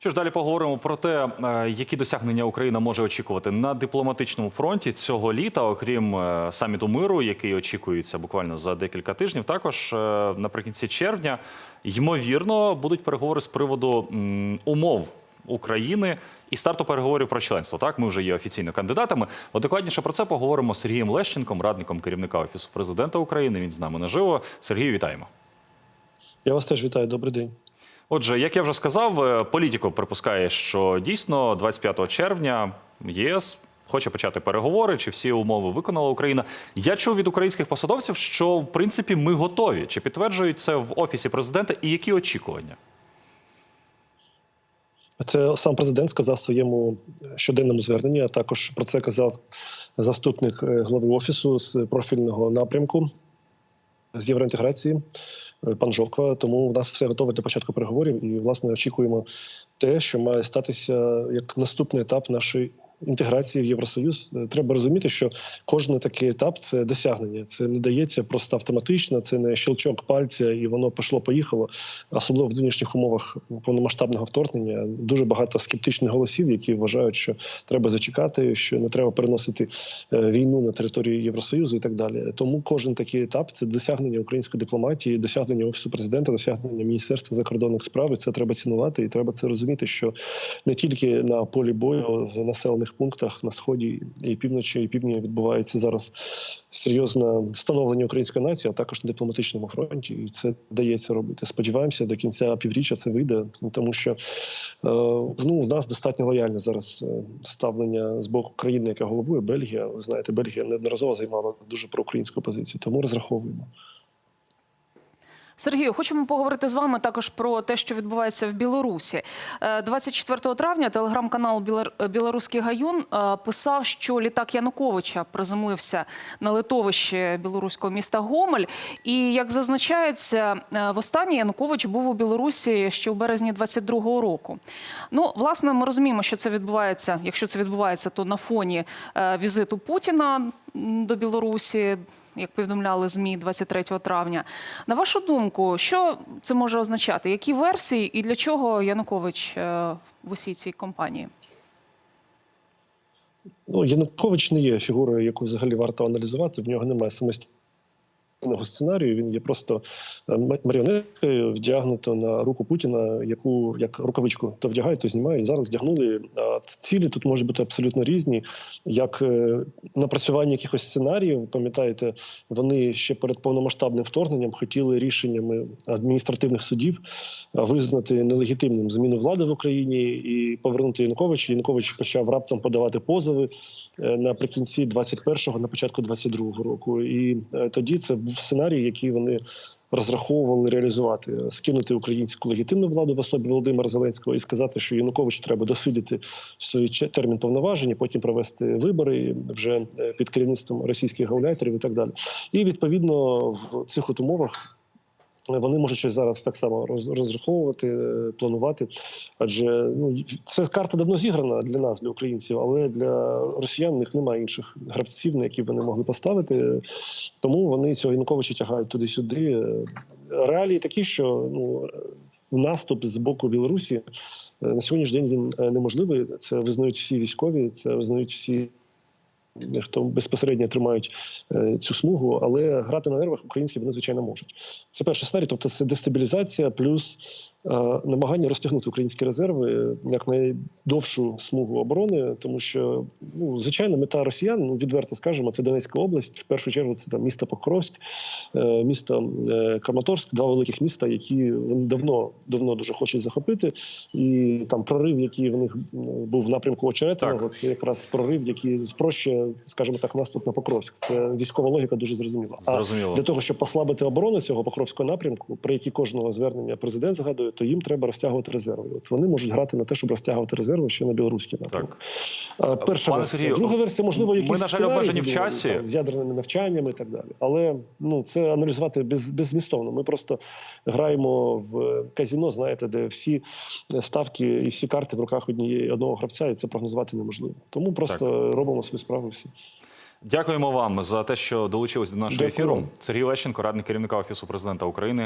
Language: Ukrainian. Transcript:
Що ж далі поговоримо про те, е, які досягнення Україна може очікувати на дипломатичному фронті цього літа, окрім е, саміту миру, який очікується буквально за декілька тижнів. Також е, наприкінці червня ймовірно будуть переговори з приводу умов. України і старту переговорів про членство. Так, ми вже є офіційно кандидатами. От докладніше про це поговоримо з Сергієм Лещенком, радником керівника офісу президента України. Він з нами наживо. Сергію, вітаємо. Я вас теж вітаю. Добрий день. Отже, як я вже сказав, е, політико припускає, що дійсно 25 червня ЄС хоче почати переговори, чи всі умови виконала Україна. Я чув від українських посадовців, що в принципі ми готові. Чи підтверджують це в офісі президента, і які очікування? Це сам президент сказав своєму щоденному зверненні. А також про це казав заступник е, глави офісу з профільного напрямку з євроінтеграції е, пан Жовква. Тому в нас все готове для початку переговорів, і власне очікуємо те, що має статися як наступний етап нашої. Інтеграції в Євросоюз Е, треба розуміти, що кожен такий етап це досягнення. Це не дається просто автоматично. Це не щелчок пальця, і воно пішло, поїхало. Особливо в нинішніх умовах повномасштабного вторгнення. Дуже багато скептичних голосів, які вважають, що треба зачекати, що не треба переносити е, війну на території Євросоюзу і так далі. Тому кожен такий етап це досягнення української дипломатії, досягнення офісу президента, досягнення міністерства закордонних справ. І Це треба цінувати, і треба це розуміти, що не тільки на полі бою в населених пунктах на сході і півночі, і півдні відбувається зараз серйозне становлення української нації, а також на дипломатичному фронті, і це дається робити. Сподіваємося, до кінця півріччя це вийде, тому що е, ну у нас достатньо лояльне зараз е, ставлення з боку країни, яка головує Бельгія. Ви знаєте, Бельгія неодноразово займала дуже проукраїнську позицію, тому розраховуємо. Сергію, хочемо поговорити з вами також про те, що відбувається в Білорусі. Е, 24 травня телеграм-канал «Білор- Білоруський гаюн е, писав, що літак Януковича приземлився на литовище білоруського міста Гомель. І як зазначається, е, востаннє Янукович був у Білорусі ще в березні 22-го року. Ну, власне, ми розуміємо, що це відбувається. Якщо це відбувається, то на фоні е, візиту Путіна до Білорусі як повідомляли ЗМІ 23 травня. На вашу думку, що це може означати? Які версії і для чого Янукович е, в усій цій компанії? Ну Янукович не є фігурою, яку взагалі варто аналізувати. В нього немає самостійного сценарію. Він є просто е, маріонеткою, вдягнуто на руку Путіна, яку як рукавичку то вдягають, то знімають. Зараз вдягнули. Цілі тут можуть бути абсолютно різні. Як е, напрацювання якихось сценаріїв, пам'ятаєте, вони ще перед повномасштабним вторгненням хотіли рішеннями адміністративних судів визнати нелегітимним зміну влади в Україні і повернути Януковича. Янукович почав раптом подавати позови е, наприкінці 21-го, на початку 22-го року. І тоді це був сценарій, який вони розраховували реалізувати, скинути українську легітимну владу в особі Володимира Зеленського і сказати, що Януковичу треба досидіти свій термін повноважень, потім провести вибори вже е, під керівництвом російських гауляйтерів і так далі. І відповідно в цих от умовах. Вони можуть щось зараз так само роз- розраховувати, е, планувати. Адже ну це карта давно зіграна для нас, для українців, але для росіян них немає інших гравців, на які вони могли поставити. Тому вони цього Януковича тягають туди-сюди. Реалії такі, що ну наступ з боку Білорусі е, на сьогоднішній день він е, неможливий. Це визнають всі військові, це визнають всі. Хто безпосередньо тримають е, цю смугу, але грати на нервах українські вони звичайно можуть. Це перший сценарій, тобто це дестабілізація плюс намагання розтягнути українські резерви як найдовшу смугу оборони, тому що ну звичайно мета росіян, ну відверто скажемо, це Донецька область. В першу чергу це там місто Покровськ, е, місто е, Краматорськ, два великих міста, які вони давно давно дуже хочуть захопити. І там прорив, який в них був в напрямку Очеретиного, це якраз прорив, який спрощує, скажімо так, наступ на Покровськ. Це військова логіка дуже зрозуміла. А Зрозуміло. для того, щоб послабити оборону цього покровського напрямку, про які кожного звернення президент згадує, то їм треба розтягувати резерви. От вони можуть грати на те, щоб розтягувати резерви ще на білоруський напрямок. Перша Пане версія. Сергію, Друга версія, можливо, ми, якісь на жаль, обмежені в часі. там, з ядерними навчаннями і так далі. Але ну це аналізувати без, беззмістовно. Ми просто граємо в казіно, знаєте, де всі ставки і всі карти в руках однієї одного гравця, і це прогнозувати неможливо. Тому просто робимо свою справу. Всі. Дякуємо вам за те, що долучились до нашого Дякую ефіру. Сергій Лещенко, радник керівника офісу президента України.